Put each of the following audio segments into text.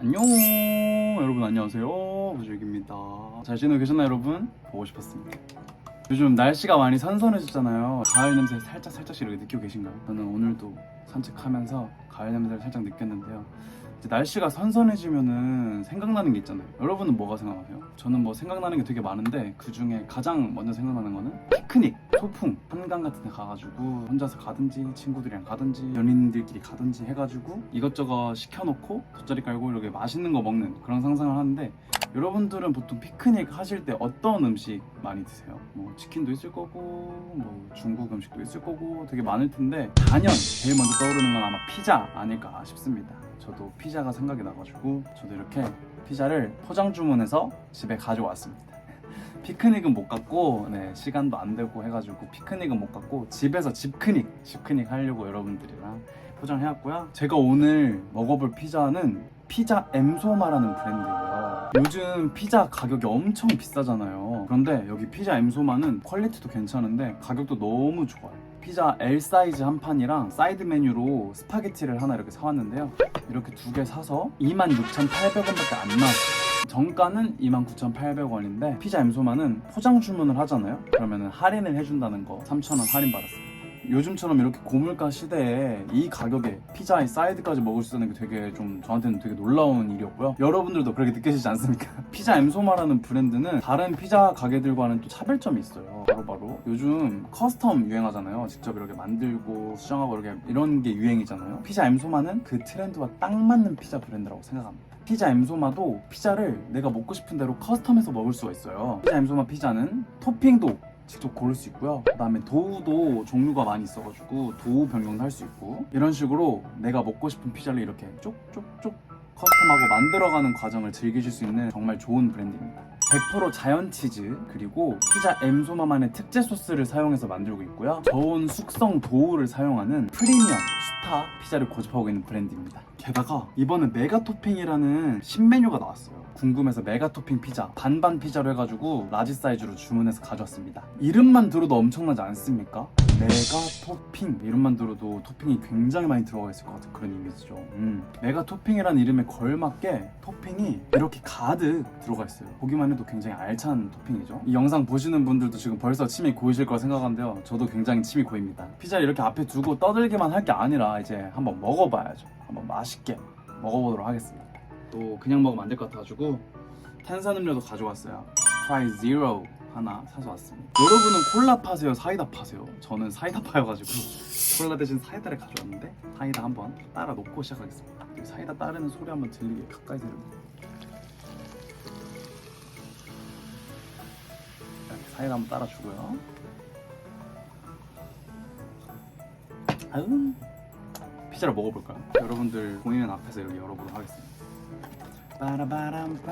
안녕 여러분. 안녕하세요. 부주익입니다. 잘 지내고 계셨나요 여러분? 보고 싶었습니다. 요즘 날씨가 많이 선선해졌잖아요. 가을 냄새 살짝 살짝씩 이렇게 느끼고 계신가요? 저는 오늘도 산책하면서 가을 냄새를 살짝 느꼈는데요. 날씨가 선선해지면은 생각나는 게 있잖아요. 여러분은 뭐가 생각나세요? 저는 뭐 생각나는 게 되게 많은데 그 중에 가장 먼저 생각나는 거는 피크닉, 소풍, 한강 같은 데 가가지고 혼자서 가든지 친구들이랑 가든지 연인들끼리 가든지 해가지고 이것저것 시켜놓고 돗자리 깔고 이렇게 맛있는 거 먹는 그런 상상을 하는데 여러분들은 보통 피크닉 하실 때 어떤 음식 많이 드세요? 뭐 치킨도 있을 거고 뭐 중국 음식도 있을 거고 되게 많을 텐데 단연 제일 먼저 떠오르는 건 아마 피자 아닐까 싶습니다. 저도 피자가 생각이 나가지고 저도 이렇게 피자를 포장 주문해서 집에 가져왔습니다. 피크닉은 못 갔고 네, 시간도 안 되고 해가지고 피크닉은 못 갔고 집에서 집크닉 집크닉 하려고 여러분들이랑 포장해왔고요. 제가 오늘 먹어볼 피자는 피자 엠소마라는 브랜드예요. 요즘 피자 가격이 엄청 비싸잖아요. 그런데 여기 피자 엠소마는 퀄리티도 괜찮은데 가격도 너무 좋아요. 피자 L 사이즈 한 판이랑 사이드 메뉴로 스파게티를 하나 이렇게 사왔는데요. 이렇게 두 개 사서 26,800원밖에 안 나왔어요. 정가는 29,800원인데 피자 엠소마는 포장 주문을 하잖아요. 그러면 할인을 해준다는 거 3,000원 할인 받았습니다. 요즘처럼 이렇게 고물가 시대에 이 가격에 피자에 사이드까지 먹을 수 있다는 게 되게 좀 저한테는 되게 놀라운 일이었고요. 여러분들도 그렇게 느끼시지 않습니까? 피자 엠소마라는 브랜드는 다른 피자 가게들과는 또 차별점이 있어요. 바로 바로 요즘 커스텀 유행하잖아요. 직접 이렇게 만들고 수정하고 이렇게 이런 게 유행이잖아요. 피자 엠소마는 그 트렌드와 딱 맞는 피자 브랜드라고 생각합니다. 피자 엠소마도 피자를 내가 먹고 싶은 대로 커스텀해서 먹을 수가 있어요. 피자 엠소마 피자는 토핑도 직접 고를 수 있고요. 그 다음에 도우도 종류가 많이 있어가지고 도우 변경도 할 수 있고 이런 식으로 내가 먹고 싶은 피자를 이렇게 쪽쪽쪽 커스텀하고 만들어가는 과정을 즐기실 수 있는 정말 좋은 브랜드입니다. 100% 자연 치즈 그리고 피자 엠소마만의 특제 소스를 사용해서 만들고 있고요. 저온 숙성 도우를 사용하는 프리미엄 스타 피자를 고집하고 있는 브랜드입니다. 게다가 이번에 메가 토핑이라는 신메뉴가 나왔어요. 궁금해서 메가 토핑 피자 반반 피자로 해가지고 라지 사이즈로 주문해서 가져왔습니다. 이름만 들어도 엄청나지 않습니까? 메가 토핑 이름만 들어도 토핑이 굉장히 많이 들어가 있을 것 같은 그런 이미지죠. 음. 메가 토핑이라는 이름에 걸맞게 토핑이 이렇게 가득 들어가 있어요. 보기만 해도 굉장히 알찬 토핑이죠. 이 영상 보시는 분들도 지금 벌써 침이 고이실 거라 생각하는데요. 저도 굉장히 침이 고입니다. 피자를 이렇게 앞에 두고 떠들기만 할 게 아니라 이제 한번 먹어봐야죠. 한번 맛있게 먹어보도록 하겠습니다. 또 그냥 먹으면 안 될 것 같아가지고 탄산음료도 가져왔어요. 트라이 제로 하나 사서 왔습니다. 여러분은 콜라 파세요? 사이다 파세요? 저는 사이다 파여가지고 콜라 대신 사이다를 가져왔는데 사이다 한번 따라 놓고 시작하겠습니다. 이 사이다 따르는 소리 한번 들리게 가까이 대면 사이다 한번 따라주고요. 아유 피자를 먹어볼까요? 여러분들 보이는 앞에서 이렇게 열어보도록 하겠습니다. 빠라바람빰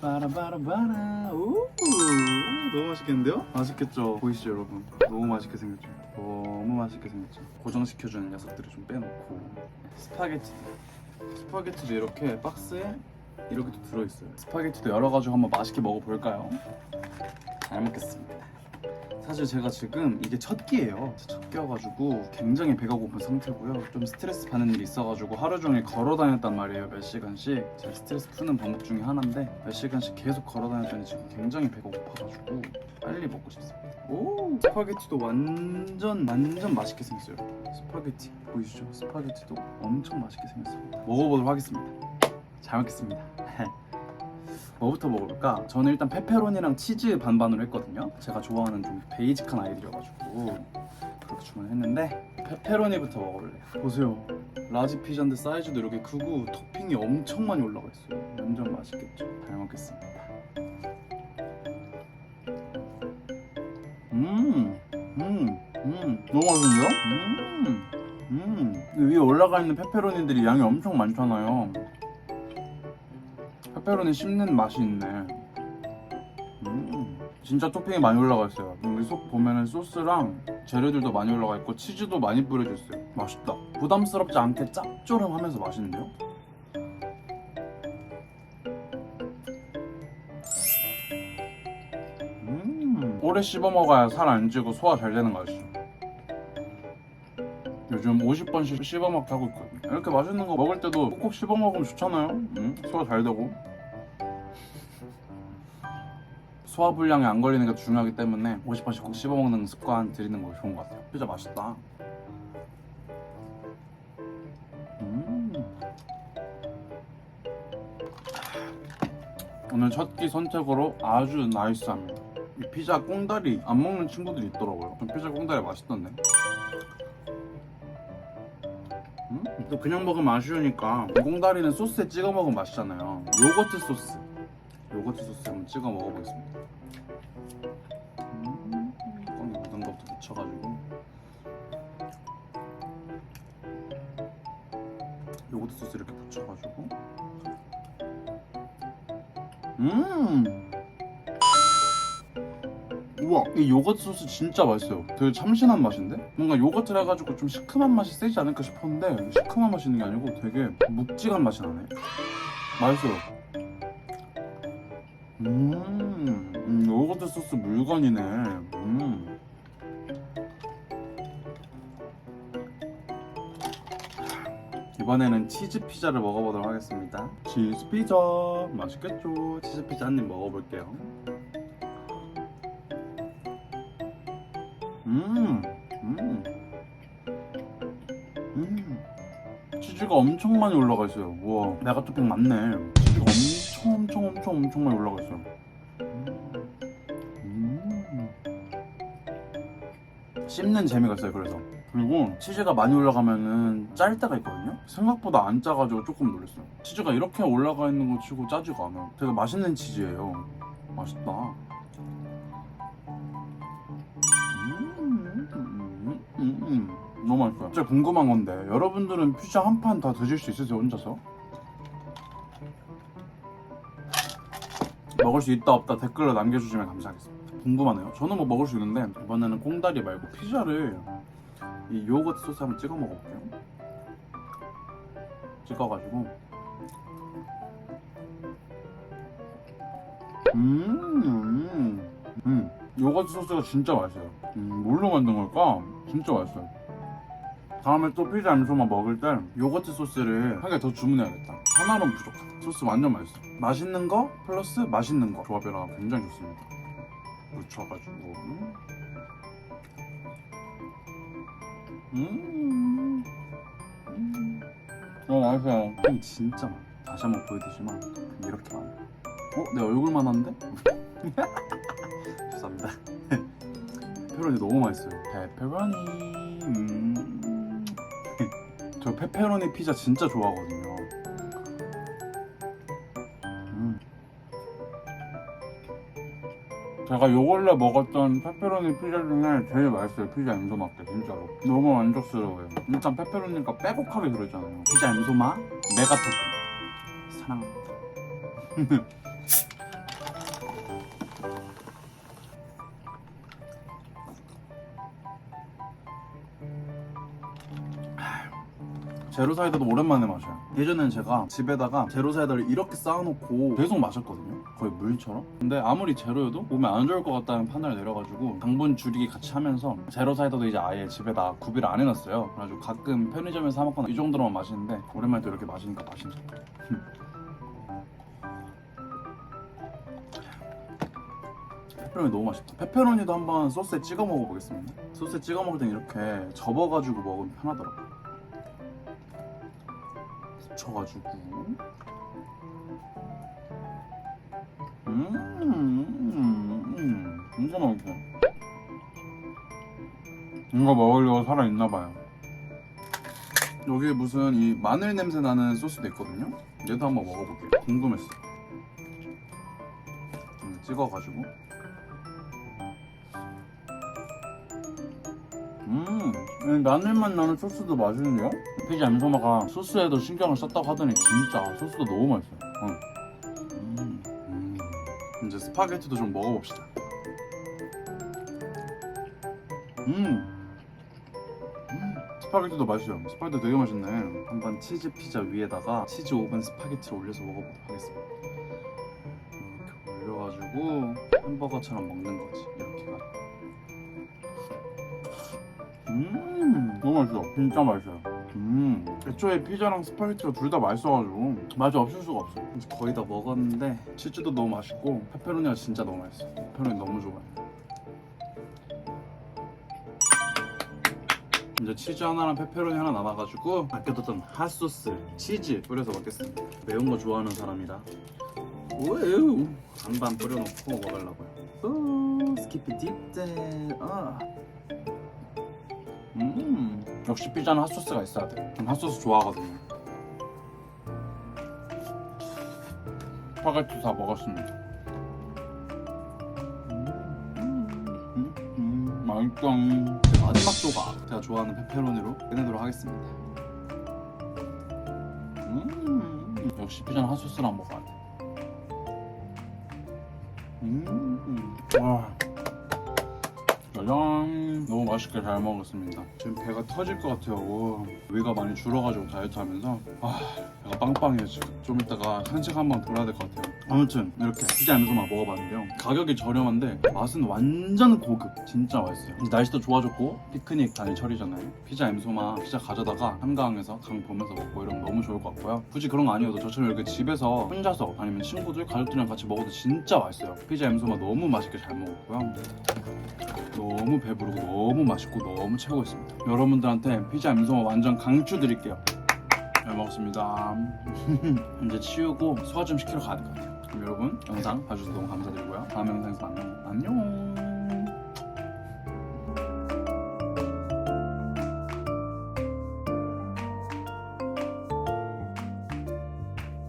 빠라바라바라 오 너무 맛있겠는데요? 맛있겠죠? 보이시죠 여러분? 너무 맛있게 생겼죠? 너무 맛있게 생겼죠? 고정시켜주는 녀석들을 좀 빼놓고 스파게티 스파게티도 이렇게 박스에 이렇게 또 들어있어요 스파게티도 열어가지고 한번 맛있게 먹어볼까요? 잘 먹겠습니다 사실 제가 지금 이게 첫 끼예요. 첫 끼여가지고 굉장히 배가 고픈 상태고요. 좀 스트레스 받는 일이 있어가지고 하루 종일 걸어 다녔단 말이에요. 몇 시간씩. 제 스트레스 푸는 방법 중에 하나인데 몇 시간씩 계속 걸어 다녔더니 지금 굉장히 배가 고파가지고 빨리 먹고 싶습니다. 오 스파게티도 완전 완전 맛있게 생겼어요. 스파게티 보이시죠? 스파게티도 엄청 맛있게 생겼습니다. 먹어보도록 하겠습니다. 잘 먹겠습니다. 뭐부터 먹어볼까? 저는 일단 페페로니랑 치즈 반반으로 했거든요. 제가 좋아하는 좀 베이직한 아이들이어가지고 그렇게 주문했는데 페페로니부터 먹어볼래요. 보세요. 라지 피자인데 사이즈도 이렇게 크고 토핑이 엄청 많이 올라가 있어요. 완전 맛있겠죠? 잘 먹겠습니다. 음, 음, 음, 너무 맛있는데요? 음, 음. 이 위에 올라가 있는 페페로니들이 양이 엄청 많잖아요. 페페로니 씹는 맛이 있네. 음, 진짜 토핑이 많이 올라가 있어요. 여기 속 보면은 소스랑 재료들도 많이 올라가 있고 치즈도 많이 뿌려져 있어요. 맛있다. 부담스럽지 않게 짭조름하면서 맛있는데요? 음, 오래 씹어 먹어야 살 안 찌고 소화 잘 되는 거 아시죠? 요즘 50번씩 씹어 먹기 하고 있거든요. 이렇게 맛있는 거 먹을 때도 콕콕 씹어 먹으면 좋잖아요. 응? 소화 잘 되고. 소화불량이 안 걸리는 게 중요하기 때문에 50번씩 꼭 씹어 먹는 습관 들이는 거 좋은 것 같아요. 피자 맛있다. 음. 오늘 첫 끼 선택으로 아주 나이스합니다. 이 피자 꽁다리 안 먹는 친구들이 있더라고요. 좀 피자 꽁다리 맛있던데. 음? 또 그냥 먹으면 아쉬우니까 꽁다리는 소스에 찍어 먹으면 맛있잖아요. 요거트 소스. 요거트 소스 한번 찍어 먹어보겠습니다. 음, 껌이 묻은 것부터 묻혀가지고. 요거트 소스 이렇게 붙여가지고. 음! 우와 이 요거트 소스 진짜 맛있어요 되게 참신한 맛인데? 뭔가 요거트를 해가지고 좀 시큼한 맛이 세지 않을까 싶었는데 시큼한 맛이 있는 게 아니고 되게 묵직한 맛이 나네 맛있어요 음, 음 요거트 소스 물건이네 음. 이번에는 치즈 피자를 먹어보도록 하겠습니다 치즈 피자 맛있겠죠 치즈 피자 한 입 먹어볼게요 음, 음, 음. 치즈가 엄청 많이 올라가 있어요. 우와, 메가 토핑 맞네. 엄청 엄청 엄청 많이 올라가 있어요. 음. 씹는 재미가 있어요. 그래서 그리고 치즈가 많이 올라가면은 짤 때가 있거든요. 생각보다 안 짜가지고 조금 놀랐어요. 치즈가 이렇게 올라가 있는 거 치고 짜지가 않아요. 되게 맛있는 치즈예요. 맛있다. 음, 음, 음, 음. 너무 맛있어요. 진짜 궁금한 건데 여러분들은 피자 한 판 다 드실 수 있으세요 혼자서? 먹을 수 있다 없다 댓글로 남겨주시면 감사하겠습니다. 궁금하네요. 저는 뭐 먹을 수 있는데 이번에는 꽁다리 말고 피자를 이 요거트 소스 한번 찍어 먹어볼게요. 찍어가지고 음, 음, 음. 요거트 소스가 진짜 맛있어요. 음, 뭘로 만든 걸까? 진짜 맛있어요. 다음에 또 피자 암소만 먹을 때 요거트 소스를 한 개 더 주문해야겠다. 하나로는 부족하다. 소스 완전 맛있어. 맛있는 거 플러스 맛있는 거 조합이라 굉장히 좋습니다. 묻혀가지고 음, 음. 어 맛있어요. 향이 진짜 많아. 다시 한번 보여드리지만 이렇게 많아. 어? 내 얼굴만 한데? 죄송합니다. 페페로니 너무 맛있어요. 페페로니. 음. 저 페페로니 피자 진짜 좋아하거든요. 음. 제가 요 근래 먹었던 페페로니 피자 중에 제일 맛있어요. 피자 엠소마께 진짜로. 너무 만족스러워요. 일단 페페로니가 빼곡하게 들어있잖아요. 피자 엠소마 메가 토핑. 사랑합니다. 제로 사이다도 오랜만에 마셔요. 예전엔 제가 집에다가 제로 사이다를 이렇게 쌓아놓고 계속 마셨거든요. 거의 물처럼. 근데 아무리 제로여도 몸에 안 좋을 것 같다는 판단을 내려가지고 당분 줄이기 같이 하면서 제로 사이다도 이제 아예 집에다 구비를 안 해놨어요. 그래가지고 가끔 편의점에서 사 먹거나 이 정도로만 마시는데 오랜만에 또 이렇게 마시니까 맛있네. 페페로니 너무 맛있다. 페페로니도 한번 소스에 찍어 먹어보겠습니다. 소스에 찍어 먹을 땐 이렇게 접어가지고 먹으면 편하더라고. 붙여가지고. 음, 음, 음, 맛있어. 이거 먹으려고 살아있나봐요. 여기 무슨 이 마늘 냄새 나는 소스도 있거든요? 얘도 한번 먹어볼게요. 궁금했어. 음, 찍어가지고. 음, 이 마늘맛 나는 소스도 맛있는데요? 피자 엠소마가 소스에도 신경을 썼다고 하더니 진짜 소스도 너무 맛있어요. 응. 음, 음. 이제 스파게티도 좀 먹어봅시다. 음. 음, 스파게티도 맛있어요. 스파게티 되게 맛있네. 한번 치즈 피자 위에다가 치즈 오븐 스파게티를 올려서 먹어보도록 하겠습니다. 이렇게 올려가지고 햄버거처럼 먹는 거지. 이렇게 가. 음 너무 맛있어 진짜 맛있어요 음 애초에 피자랑 스파게티가 둘 다 맛있어가지고 맛이 없을 수가 없어. 이제 거의 다 먹었는데 치즈도 너무 맛있고 페페로니가 진짜 너무 맛있어. 페페로니 너무 좋아해. 이제 치즈 하나랑 페페로니 하나 남아가지고 아껴뒀던 핫소스 치즈 뿌려서 먹겠습니다. 매운 거 좋아하는 사람이라 우에우 반반 뿌려놓고 먹으려고요. 오 스키피 딥데 아. 음 역시 피자는 핫소스가 있어야 돼. 전 핫소스 좋아하거든요. 스파게티 다 먹었습니다. 음, 음, 맛있다. 이제 마지막 조각 제가 좋아하는 페페로니로 끝내도록 하겠습니다. 음, 역시 피자는 핫소스랑 먹어야 돼. 음, 와. 짜잔 너무 맛있게 잘 먹었습니다. 지금 배가 터질 것 같아요. 오, 위가 많이 줄어가지고 다이어트 하면서. 아 배가 빵빵해요 지금. 좀 이따가 한식 한번 돌아야 될 것 같아요. 아무튼 이렇게 피자 염소만 먹어봤는데요. 가격이 저렴한데 맛은 완전 고급. 진짜 맛있어요. 날씨도 좋아졌고 피크닉 다닐 철이잖아요. 피자 염소만 피자 가져다가 한강에서 강 보면서 먹고 이러면 너무 좋을 것 같고요. 굳이 그런 거 아니어도 저처럼 이렇게 집에서 혼자서 아니면 친구들 가족들이랑 같이 먹어도 진짜 맛있어요. 피자 염소만 너무 맛있게 잘 먹었고요 너무 배부르고 너무 맛있고 너무 최고였습니다. 여러분들한테 피자 임성어 완전 강추 드릴게요. 잘 먹었습니다. 이제 치우고 소화 좀 시키러 가야 될 것 같아요. 그럼 여러분 영상 봐주셔서 너무 감사드리고요. 다음 영상에서 만나요. 안녕.